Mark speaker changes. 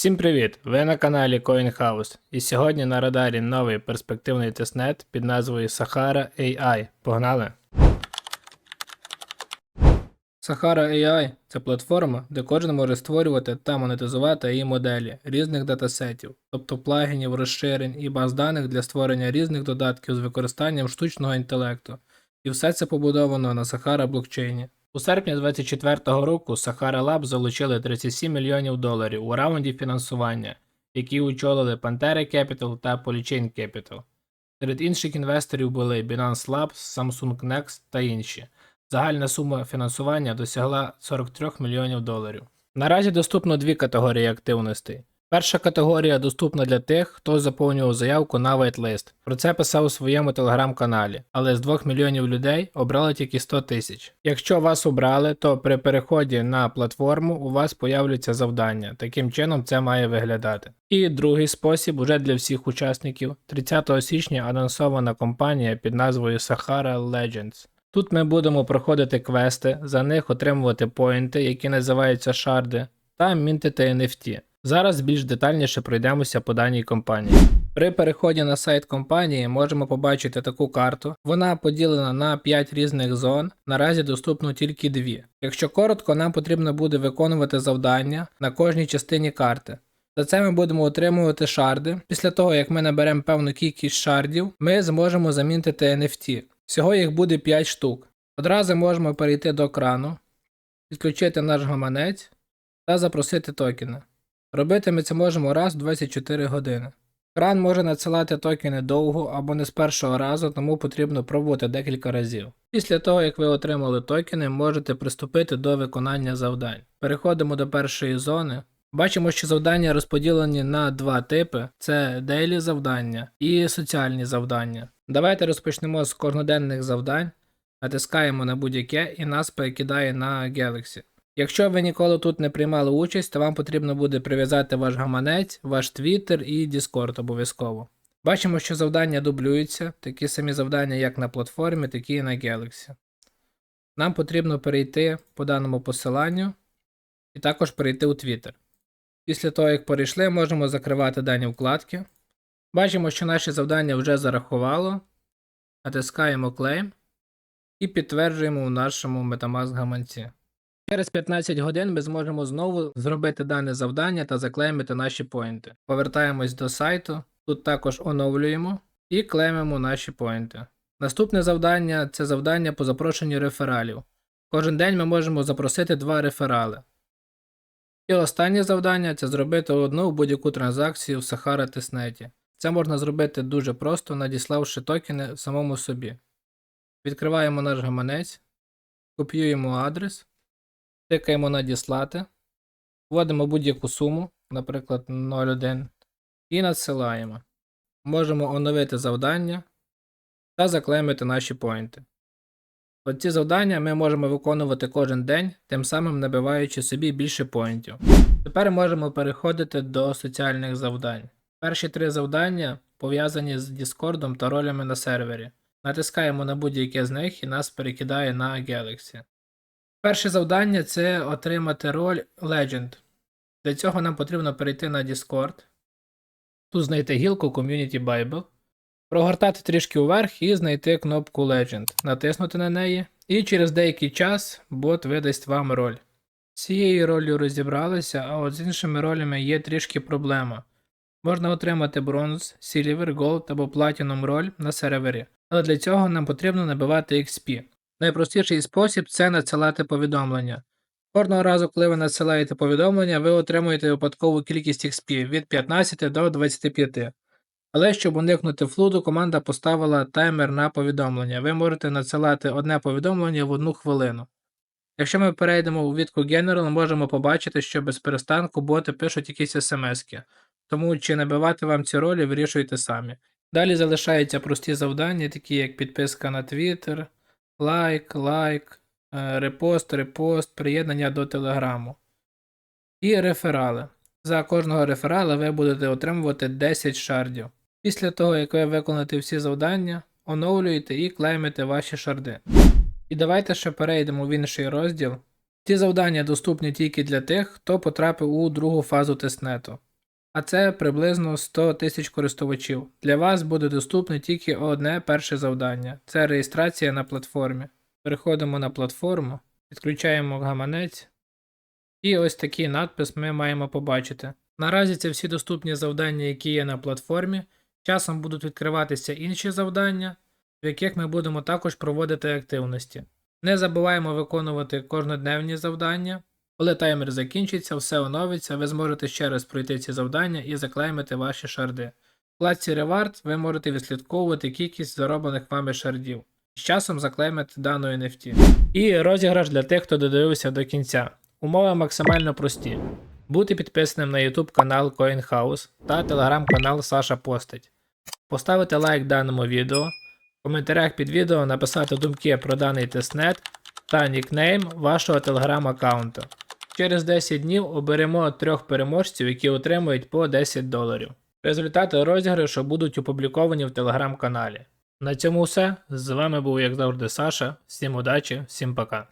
Speaker 1: Всім привіт! Ви на каналі CoinHouse і сьогодні на радарі новий перспективний тестнет під назвою Sahara AI. Погнали! Sahara AI це платформа, де кожен може створювати та монетизувати її моделі різних датасетів, тобто плагінів, розширень і баз даних для створення різних додатків з використанням штучного інтелекту. І все це побудовано на Sahara блокчейні. У серпні 2024 року Sahara Lab залучили 37 мільйонів доларів у раунді фінансування, які очолили Pantera Capital та Polychain Capital. Серед інших інвесторів були Binance Labs, Samsung Next та інші. Загальна сума фінансування досягла 43 мільйонів доларів. Наразі доступно дві категорії активностей. Перша категорія доступна для тих, хто заповнював заявку на вайтлист. Про це писав у своєму телеграм-каналі, але з 2 мільйонів людей обрали тільки 100 тисяч. Якщо вас обрали, то при переході на платформу у вас появляться завдання. Таким чином це має виглядати. І другий спосіб уже для всіх учасників. 30 січня анонсована компанія під назвою Sahara Legends. Тут ми будемо проходити квести, за них отримувати поінти, які називаються шарди, та мінтити NFT. Зараз більш детальніше пройдемося по даній компанії. При переході на сайт компанії можемо побачити таку карту. Вона поділена на 5 різних зон, наразі доступно тільки 2. Якщо коротко, нам потрібно буде виконувати завдання на кожній частині карти. За це ми будемо отримувати шарди. Після того, як ми наберемо певну кількість шардів, ми зможемо замінити NFT. Всього їх буде 5 штук. Одразу можемо перейти до крану, підключити наш гаманець та запросити токени. Робити ми це можемо раз в 24 години. Кран може надсилати токени довго або не з першого разу, тому потрібно пробувати декілька разів. Після того, як ви отримали токени, можете приступити до виконання завдань. Переходимо до першої зони. Бачимо, що завдання розподілені на два типи: це дейлі завдання і соціальні завдання. Давайте розпочнемо з кожноденних завдань, натискаємо на будь-яке і нас перекидає на Galaxy. Якщо ви ніколи тут не приймали участь, то вам потрібно буде прив'язати ваш гаманець, ваш Twitter і Discord обов'язково. Бачимо, що завдання дублюються, такі самі завдання як на платформі, такі і на Galaxy. Нам потрібно перейти по даному посиланню і також перейти у Twitter. Після того, як перейшли, можемо закривати дані вкладки. Бачимо, що наше завдання вже зарахувало. Натискаємо Claim і підтверджуємо у нашому Metamask гаманці. Через 15 годин ми зможемо знову зробити дане завдання та заклеймити наші поінти. Повертаємось до сайту, тут також оновлюємо і клеймимо наші поінти. Наступне завдання це завдання по запрошенню рефералів. Кожен день ми можемо запросити два реферали. І останнє завдання це зробити одну будь-яку транзакцію в Sahara Тиснеті. Це можна зробити дуже просто, надіславши токени самому собі. Відкриваємо наш гаманець, копіюємо адрес. Тикаємо надіслати, вводимо будь-яку суму, наприклад, 0,1, і надсилаємо. Можемо оновити завдання та заклеймити наші поінти. Оці завдання ми можемо виконувати кожен день, тим самим набиваючи собі більше поінтів. Тепер можемо переходити до соціальних завдань. Перші три завдання пов'язані з Discord та ролями на сервері. Натискаємо на будь-яке з них і нас перекидає на Galaxy. Перше завдання це отримати роль Legend. Для цього нам потрібно перейти на Discord, тут знайти гілку Community Bible, прогортати трішки вверх і знайти кнопку Legend, натиснути на неї, і через деякий час бот видасть вам роль. З цією ролью розібралися, а от з іншими ролями є трішки проблема. Можна отримати бронз, Silver, Gold або Platinum роль на сервері, але для цього нам потрібно набивати XP. Найпростіший спосіб це надсилати повідомлення. Кожного разу, коли ви надсилаєте повідомлення, ви отримуєте випадкову кількість XP від 15 до 25. Але щоб уникнути флуду, команда поставила таймер на повідомлення. Ви можете надсилати одне повідомлення в одну хвилину. Якщо ми перейдемо у відку General, можемо побачити, що без перестанку боти пишуть якісь смски. Тому чи набивати вам ці ролі, вирішуйте самі. Далі залишаються прості завдання, такі як підписка на Twitter лайк, лайк, е, репост, репост, приєднання до телеграму. І реферали. За кожного реферала ви будете отримувати 10 шардів. Після того, як ви виконаєте всі завдання, оновлюєте і клеймите ваші шарди. І давайте ще перейдемо в інший розділ. Ці завдання доступні тільки для тих, хто потрапив у другу фазу тестнету. А це приблизно 100 тисяч користувачів. Для вас буде доступне тільки одне перше завдання це реєстрація на платформі. Переходимо на платформу, підключаємо гаманець, і ось такий надпис ми маємо побачити. Наразі це всі доступні завдання, які є на платформі. Часом будуть відкриватися інші завдання, в яких ми будемо також проводити активності. Не забуваємо виконувати кожнодневні завдання. Коли таймер закінчиться, все оновиться, ви зможете ще раз пройти ці завдання і заклеймити ваші шарди. В вкладці Reward ви можете відслідковувати кількість зароблених вами шардів. З часом заклеймити дану NFT. І розіграш для тих, хто додивився до кінця. Умови максимально прості. Бути підписаним на YouTube канал CoinHouse та телеграм-канал Саша Постать. Поставити лайк даному відео, в коментарях під відео написати думки про даний тестнет та нікнейм вашого телеграм-аккаунту. Через 10 днів оберемо трьох переможців, які отримують по 10 доларів. Результати розіграшу будуть опубліковані в телеграм-каналі. На цьому все. З вами був, як завжди, Саша. Всім удачі, всім пока.